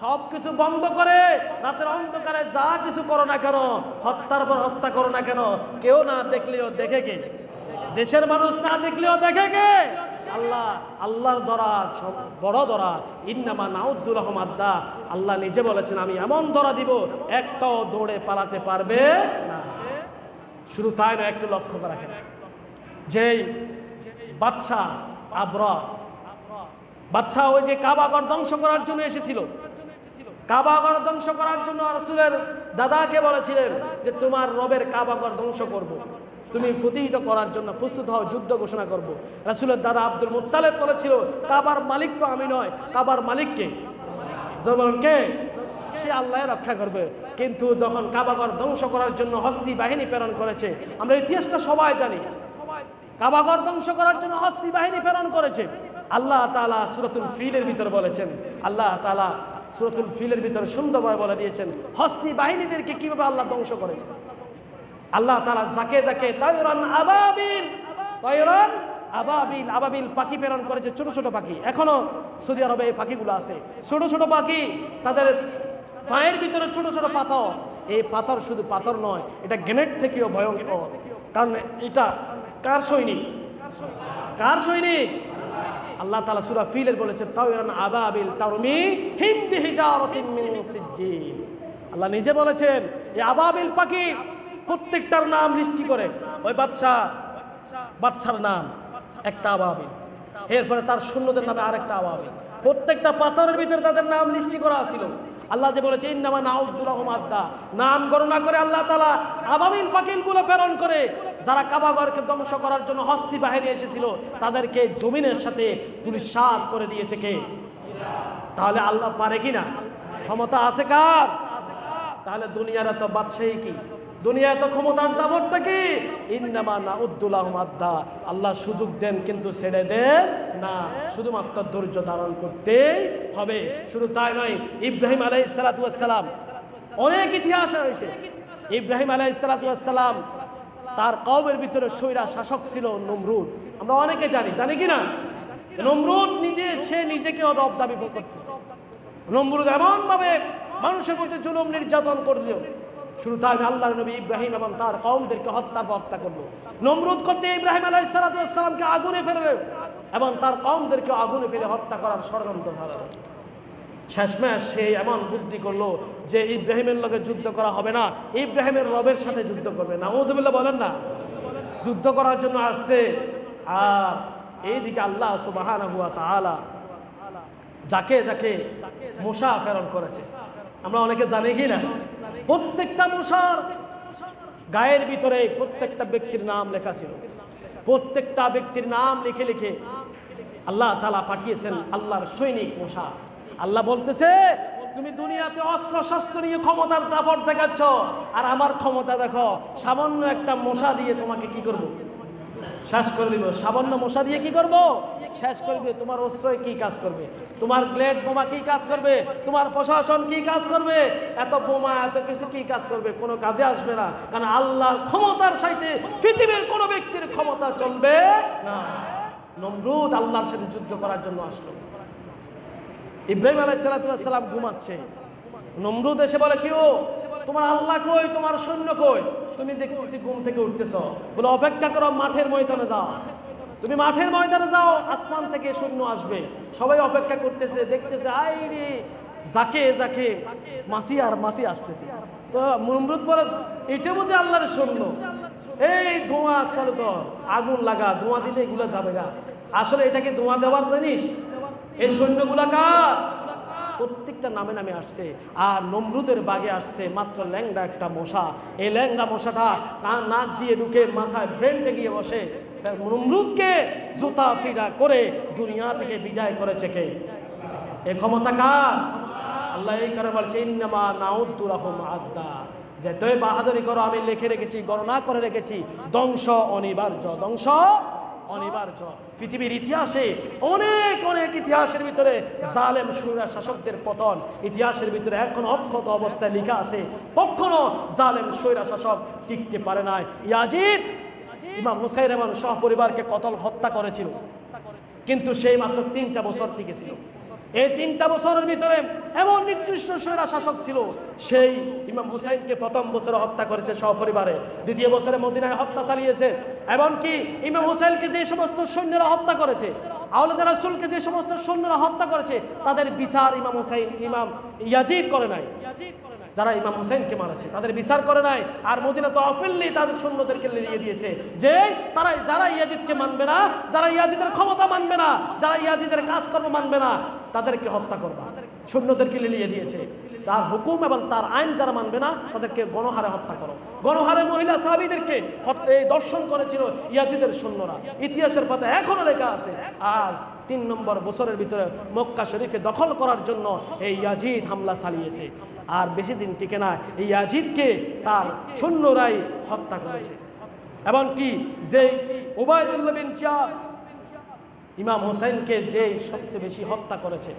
সব কিছু বন্ধ করে, রাতের অন্ধকারে যা কিছু করো না কেন, হত্যার পর হত্যা করো না কেন, কেউ না দেখলেও দেখে কে? দেশের মানুষ না দেখলেও দেখে কে? আল্লাহ, আল্লাহর দরা বড় ধরা ইন্নামা নাউদ্দুল আহমাদ্দা আল্লাহ নিজে বলেছেন, আমি এমন দরা দিব, একটাও দৌড়ে পালাতে পারবে না। শুধু তাই না একটু লক্ষ্য করা কেন যেই বাদশাহ আবরা বাদশাহ ওই যে কাবাগর ধ্বংস করার জন্য এসেছিল কাবাগর ধ্বংস করার জন্য রসুলের দাদাকে বলেছিলেন যে তোমার রবের কাবাগর ধ্বংস করব। তুমি প্রতিহিত করার জন্য প্রস্তুত হও, যুদ্ধ ঘোষণা করব। রাসুলের দাদা আব্দুল মুতালেব বলেছিল, কাবার মালিক তো আমি নয়, কাবার মালিককে কে? সে আল্লাহ রক্ষা করবে। কিন্তু যখন কাবাগর ধ্বংস করার জন্য হস্তি বাহিনী প্রেরণ করেছে, আমরা ইতিহাসটা সবাই জানি। কাবাগর ধ্বংস করার জন্য হস্তি বাহিনী প্রেরণ করেছে। আল্লাহ তালা সুরতুল ফিলের ভিতর বলেছেন, আল্লাহ তালা সুরতুল ফিলের ভিতরে সুন্দরভাবে বলে দিয়েছেন, হস্তি বাহিনীদেরকে কীভাবে আল্লাহ ধ্বংস করেছে? আল্লাহ তালা যাকে যাকে তয়রন আবাবিল তয়রন আবাবিল আবাবিল পাখি প্রেরণ করেছে, ছোট ছোট পাখি। এখনও সৌদি আরবে এই পাখিগুলো আছে। ছোট ছোট পাখি, তাদের পায়ের ভিতরে ছোট ছোট পাথর। এই পাথর শুধু পাথর নয়, এটা গ্রেনেড থেকেও ভয়ঙ্কর। কারণ এটা কার সৈনিক? কার সৈনিক? আল্লাহ তালা সুরা ফিলের বলেছেন তাওয়ান আবাবিল তারমি হিন্দি হিজারতিন আল্লাহ নিজে বলেছেন যে আবাবিল পাখি প্রত্যেকটার নাম লিস্টি করে। ওই বাদশাহ, বাদশার নাম একটা আবাবিল। এরপরে তার সৈন্যদের নামে আরেকটা আবাবিল। প্রত্যেকটা পাথরের ভিতরে তাদের নাম লিস্টি করা ছিল। আল্লাহ যে বলেছে, ইন্নামা নাউদ্দুল আদ্দা। নাম গণনা করে আল্লাহ তালা আবামিন পাকিনগুলো প্রেরণ করে, যারা কাবাগরকে ধ্বংস করার জন্য হস্তি বাহিনী এসেছিল, তাদেরকে জমিনের সাথে দুলিশাত করে দিয়েছে কে? তাহলে আল্লাহ পারে কিনা? ক্ষমতা আছে কার? তাহলে দুনিয়ার এত বাদশাহী কি? দুনিয়া এত ক্ষমতার দাবরটা কি? ইন্নামা না উদ্দুল আহমাদ্দা আল্লাহ সুযোগ দেন, কিন্তু ছেড়ে দেন না। শুধুমাত্র ধৈর্য ধারণ করতেই হবে। শুধু তাই নয়, ইব্রাহিম আলাই সালাতাম অনেক ইতিহাস হয়েছে ইব্রাহিম আলাই সালাতাম তার কবের ভিতরে সৈরা শাসক ছিল নমরুদ। আমরা অনেকে জানি জানি কি না? নমরুদ নিজে, সে নিজেকে রব দাবি করতেছে। নমরুদ এমন ভাবে মানুষের প্রতি জুলুম, নির্যাতন করল শুরু তাই আল্লাহ নবী ইব্রাহিম এবং তার কওমদেরকে হত্যার হত্যা করল। নমরুদ করতে ইব্রাহিম আলাই সালাতামকে আগুনে ফেলে এবং তার কওমদেরকে আগুনে ফেলে হত্যা করার ষড়যন্ত্র ধরালো। শেষমেশ সে এমন বুদ্ধি করল যে ইব্রাহিমের লগে যুদ্ধ করা হবে না, ইব্রাহিমের রবের সাথে যুদ্ধ করবে না। ওজবিল্লা বলেন না, যুদ্ধ করার জন্য আসছে আর এইদিকে আল্লাহ তাআলা যাকে যাকে মশা ফেরন করেছে। আমরা অনেকে জানি কি না? প্রত্যেকটা মশার গায়ের ভিতরে প্রত্যেকটা ব্যক্তির নাম লেখা ছিল। প্রত্যেকটা ব্যক্তির নাম লিখে লিখে আল্লাহ তালা পাঠিয়েছেন আল্লাহর সৈনিক মশা। আল্লাহ বলতেছে, তুমি দুনিয়াতে অস্ত্র শস্ত্র নিয়ে ক্ষমতার দাপট দেখাচ্ছ, আর আমার ক্ষমতা দেখো, সামান্য একটা মশা দিয়ে তোমাকে কি করব। শেষ করে দিব। সামান্য মশা দিয়ে কি করব? শেষ করে দিবে তোমার অস্ত্রয় কি কাজ করবে? তোমার ব্লেড বোমা কি কাজ করবে? তোমার প্রশাসন কি কাজ করবে? এত বোমা, এত কিছু কি কাজ করবে? কোনো কাজে আসবে না। কারণ আল্লাহর ক্ষমতার সাথে পৃথিবীর কোনো ব্যক্তির ক্ষমতা চলবে না। নমরুদ আল্লাহর সাথে যুদ্ধ করার জন্য আসলো। ইব্রাহিম আলাই সালাতাম ঘুমাচ্ছে। নমরুদ এসে বলে, কি ও? তোমার আল্লাহ কই? তোমার সৈন্য কই? তুমি দেখতেছি ঘুম থেকে উঠতেছ। বলে, অপেক্ষা করো, মাঠের ময়দানে যাও। তুমি মাঠের ময়দানে যাও, আসমান থেকে সৈন্য আসবে। সবাই অপেক্ষা করতেছে, দেখতেছে আই রে! যাকে যাকে? মাসি আর মাসি আসতেছে। তো নমরুদ বলে, এটা বুঝে আল্লাহর সৈন্য? এই ধোঁয়া, চালু কর, আগুন লাগা, ধোঁয়া দিলে এগুলো যাবে গা আসলে এটাকে ধোঁয়া দেওয়ার জানিস? এই সৈন্যগুলা কার? প্রত্যেকটা নামে নামে আসছে। আর নমরুদের বাগে আসছে মাত্র ল্যাংদা একটা মশা। এই ল্যাংদা মশাটা তার নাক দিয়ে ঢুকে মাথায় ব্রেনটে গিয়ে বসে। নমরুদকে জুতা ফিরা করে দুনিয়া থেকে বিদায় করেছে কে? এ ক্ষমতা কার? আল্লাহ এই কারণে বলছে, ইন্নামা নাউদ্দুর রহম আদা যে তুই বাহাদুরি করো, আমি লিখে রেখেছি, গণনা করে রেখেছি। ধ্বংস অনিবার্য, ধ্বংস অনিবার্য। পৃথিবীর ইতিহাসে অনেক অনেক ইতিহাসের ভিতরে জালেম সুরা শাসকদের পতন। ইতিহাসের ভিতরে এখন অক্ষত অবস্থায় লেখা আছে, কখনো জালেম সৈরা শাসক টিকতে পারে নাই। ইয়াজিদ, ইমাম হুসাইন এবং সহপরিবারকে কতল হত্যা করেছিল? কিন্তু সেই মাত্র তিনটা বছর টিকেছিল এই তিনটা বছরের ভিতরে এমন নিকৃষ্ট সেরা শাসক ছিল, সেই ইমাম হুসাইনকে প্রথম বছরে হত্যা করেছে সপরিবারে, দ্বিতীয় বছরে মদিনায় হত্যা চালিয়েছে। এমনকি ইমাম হুসাইনকে যে সমস্ত সৈন্যরা হত্যা করেছে, আওলাদ রাসুলকে যে সমস্ত সৈন্যরা হত্যা করেছে, তাদের বিচার ইমাম হুসাইন, ইমাম ইয়াজিদ করে নাই। যারা ইমাম হোসেনকে মারেছে, তাদের বিচার করে নাই, আর মদিনা তো অফিল্লি তাদের সৈন্যদেরকে লিয়ে দিয়েছে। যে তারা, যারা ইয়াজিদকে মানবে না, যারা ইয়াজিদের ক্ষমতা মানবে না, যারা ইয়াজিদের কাজকর্ম মানবে না, তাদেরকে হত্যা করবা। সৈন্যদেরকে লিয়ে দিয়েছে। তার হুকুম এবং তার আইন যারা মানবে না, তাদেরকে গণহারে হত্যা করো। গণহারে মহিলা সাহাবিদেরকে দর্শন করেছিল ইয়াজিদের সৈন্যরা। ইতিহাসের পাতা এখনও লেখা আছে। আর তিন নম্বর বছরের ভিতরে মক্কা শরীফে দখল করার জন্য এই ইয়াজিদ হামলা চালিয়েছে। আর বেশি দিন টিকে না। এই ইয়াজিদকে তার সৈন্যরাই হত্যা করেছে। এমনকি যে ওবায়দুল্লাহ বিন ইমাম হোসেনকে যে সবচেয়ে বেশি হত্যা করেছে,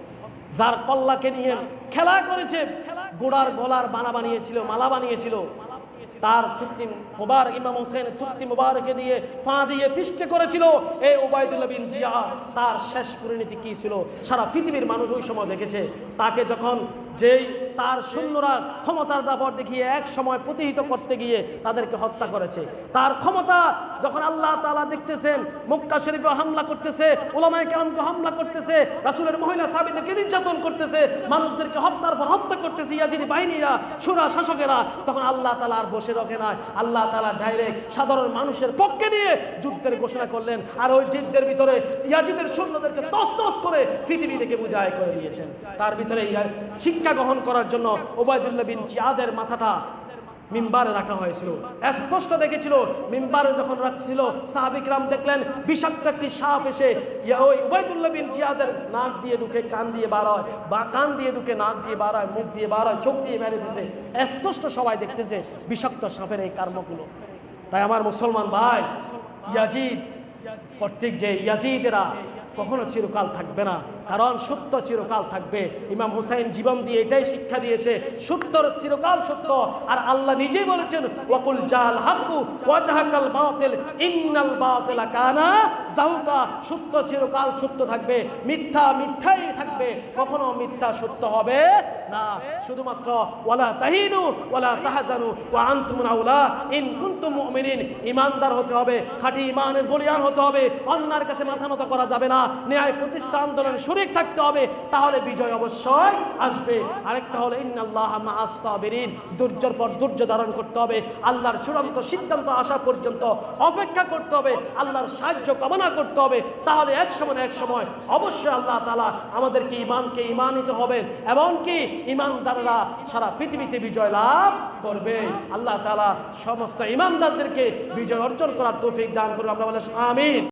যার কল্লাকে নিয়ে খেলা করেছে, গোড়ার গলার বানা বানিয়েছিল, মালা বানিয়েছিল, তার তুর্তি মুবারক, ইমাম হোসেন তুর্তি মুবারকে দিয়ে ফা দিয়ে পিষ্টে করেছিল। এই ওবায়দুল্লাহ বিন জিয়া তার শেষ পরিণতি কী ছিল? সারা পৃথিবীর মানুষ ওই সময় দেখেছে। তাকে যখন যেই তার সৈন্যরা ক্ষমতার দাপট দেখিয়ে এক সময় প্রতিহিত করতে গিয়ে তাদেরকে হত্যা করেছে। তার ক্ষমতা যখন আল্লাহ তালা দেখতেছেন, মক্কা শরীফে হামলা করতেছে ওলামায়ে কেরামকে হামলা করতেছে, রাসূলের মহিলা সাহাবীদেরকে নির্যাতন করতেছে, মানুষদেরকে হত্যার পর হত্যা করতেছে ইয়াজিদি বাহিনীরা, সুরা শাসকেরা, তখন আল্লাহ তালা আর বসে রাখে না আল্লাহ তাআলা ডাইরেক্ট সাধারণ মানুষের পক্ষে নিয়ে যুদ্ধের ঘোষণা করলেন আর ওই যুদ্ধের ভিতরে ইয়াজিদের সৈন্যদেরকে তস তস করে পৃথিবী থেকে বিদায় করে দিয়েছেন। তার ভিতরে ইয়া- শিক্ষা গ্রহণ করার জন্য ওবায়দুল্লাহ বিন জিয়াদের মাথাটা মিম্বারে রাখা হয়েছিল। স্পষ্ট দেখেছিল, মিম্বারে যখন রাখছিল সাহাবিকরাম দেখলেন, বিষাক্ত একটি সাপ এসে ওই উবাইদুল্লাহ বিন জিয়াদের নাক দিয়ে ঢুকে, কান দিয়ে বার হয়, বা কান দিয়ে ঢুকে, নাক দিয়ে বার হয়, মুখ দিয়ে বার হয়, চোখ দিয়ে মেরে দিতেছে স্পষ্ট সবাই দেখতেছে বিষাক্ত সাপের এই কর্মগুলো তাই আমার মুসলমান ভাই, ইয়াজিদ কর্তৃক যে ইয়াজিদেরা কখনো চিরকাল থাকবে না। কারণ সত্য চিরকাল থাকবে। ইমাম হুসাইন জীবন দিয়ে এটাই শিক্ষা দিয়েছে সত্যর চিরকাল সত্য আর আল্লাহ নিজেই বলেছেন, ওয়াকুল জাল হাক্কু, ওয়াজাহাকাল বাতিল, ইন্নাল বাতিলা কানা জাহুকা সত্য চিরকাল সত্য থাকবে, মিথ্যা মিথ্যাই থাকবে। কখনো মিথ্যা সত্য হবে না। শুধুমাত্র, ওয়ালা তাহিনু, ওয়ালা তাহাজানু, ওয়া আনতুম আউলা। ইন কুনতুম মুমিনিন, ইমানদার হতে হবে, খাঁটি ইমানের বলিয়ান হতে হবে। অন্যার কাছে মাথা নত করা যাবে না। ন্যায় প্রতিষ্ঠা আন্দোলনে শরিক থাকতে হবে, তাহলে বিজয় অবশ্যই আসবে। আরেকটা হলো, ইন্নাল্লাহ মাআস সাবিরিন। দুর্যোর পর দুর্য ধারণ করতে হবে। আল্লাহর চূড়ান্ত সিদ্ধান্ত আসা পর্যন্ত অপেক্ষা করতে হবে। আল্লাহর সাহায্য কামনা করতে হবে। তাহলে এক সময় এক সময় অবশ্যই আল্লাহ তালা আমাদেরকে ইমানকে ইমানিত হবেন। এমনকি ইমানদাররা সারা পৃথিবীতে বিজয় লাভ করবে। আল্লাহ তালা সমস্ত ইমানদারদেরকে বিজয় অর্জন করার তৌফিক দান করুন। আমরা বলে আমিন।